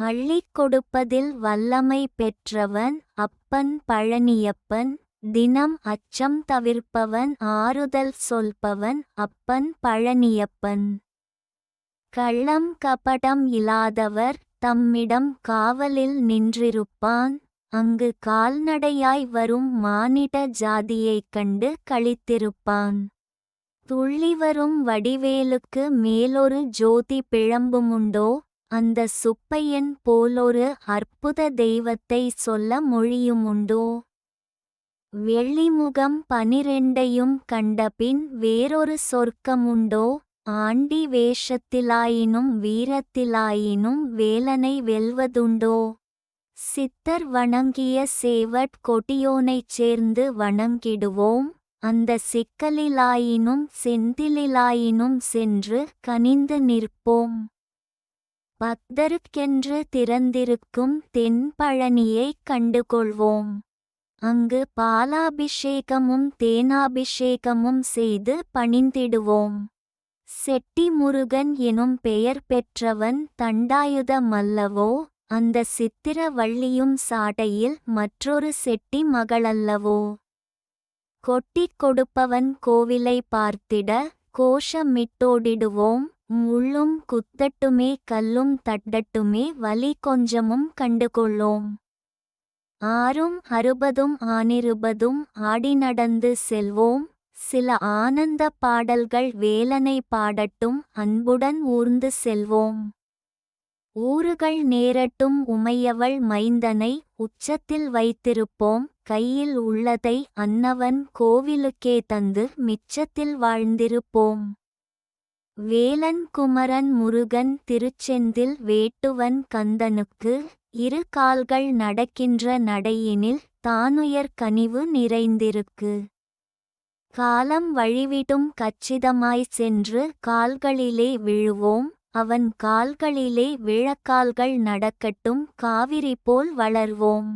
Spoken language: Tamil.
அள்ளிக் கொடுப்பதில் வல்லமை பெற்றவன் அப்பன் பழனியப்பன் தினம் அச்சம் தவிர்ப்பவன் ஆறுதல் சொல்பவன் அப்பன் பழனியப்பன். கள்ளம் கபடம் இல்லாதவர் தம்மிடம் காவலில் நின்றிருப்பான் அங்கு கால்நடையாய் வரும் மானிட ஜாதியைக் கண்டு களித்திருப்பான். துள்ளிவரும் வடிவேலுக்கு மேலொரு ஜோதி பிழம்புமுண்டோ அந்த சுப்பையன் போலொரு அற்புத தெய்வத்தை சொல்ல மொழியுமுண்டோ? வெள்ளிமுகம் பனிரெண்டையும் கண்டபின் வேறொரு சொர்க்கமுண்டோ? ஆண்டி வேஷத்திலாயினும் வீரத்திலாயினும் வேலனை வெல்வதுண்டோ? சித்தர் வணங்கிய சேவட் கொடியோனைச் சேர்ந்து வணங்கிடுவோம். அந்த சிக்கலிலாயினும் செந்திலிலாயினும் சென்று கனிந்து நிற்போம். பக்தருக்கென்று திறந்திருக்கும் தென்பழனியைக் கண்டுகொள்வோம். அங்கு பாலாபிஷேகமும் தேனாபிஷேகமும் செய்து பணிந்திடுவோம். செட்டி முருகன் எனும் பெயர் பெற்றவன் தண்டாயுத மல்லவோ அந்த சித்திர வள்ளியும் சாடையில் மற்றொரு செட்டி மகளல்லவோ. கொட்டிக் கொடுப்பவன் கோவிலை பார்த்திட கோஷமிட்டோடிடுவோம். முள்ளும் குத்தட்டுமே கல்லும் தட்டட்டுமே வலி கொஞ்சமும் கண்டுகொள்ளோம். ஆறும் அறுபதும் ஆனிருபதும் ஆடி நடந்து செல்வோம். சில ஆனந்த பாடல்கள் வேலனை பாடட்டும் அன்புடன் ஊர்ந்து செல்வோம். ஊறுகள் நேரட்டும் உமையவள் மைந்தனை உச்சத்தில் வைத்திருப்போம். கையில் உள்ளதை அன்னவன் கோவிலுக்கே தந்து மிச்சத்தில் வாழ்ந்திருப்போம். வேலன் குமரன் முருகன் திருச்செந்தில் வேட்டுவன் கந்தனுக்கு இரு கால்கள் நடக்கின்ற நடையினில் தானுயர் கனிவு நிறைந்திருக்கு. காலம் வழிவிடும் கச்சிதமாய் சென்று கால்களிலே விழுவோம். அவன் கால்களிலே விழக்கால்கள் நடக்கட்டும். காவிரி போல் வளர்வோம்.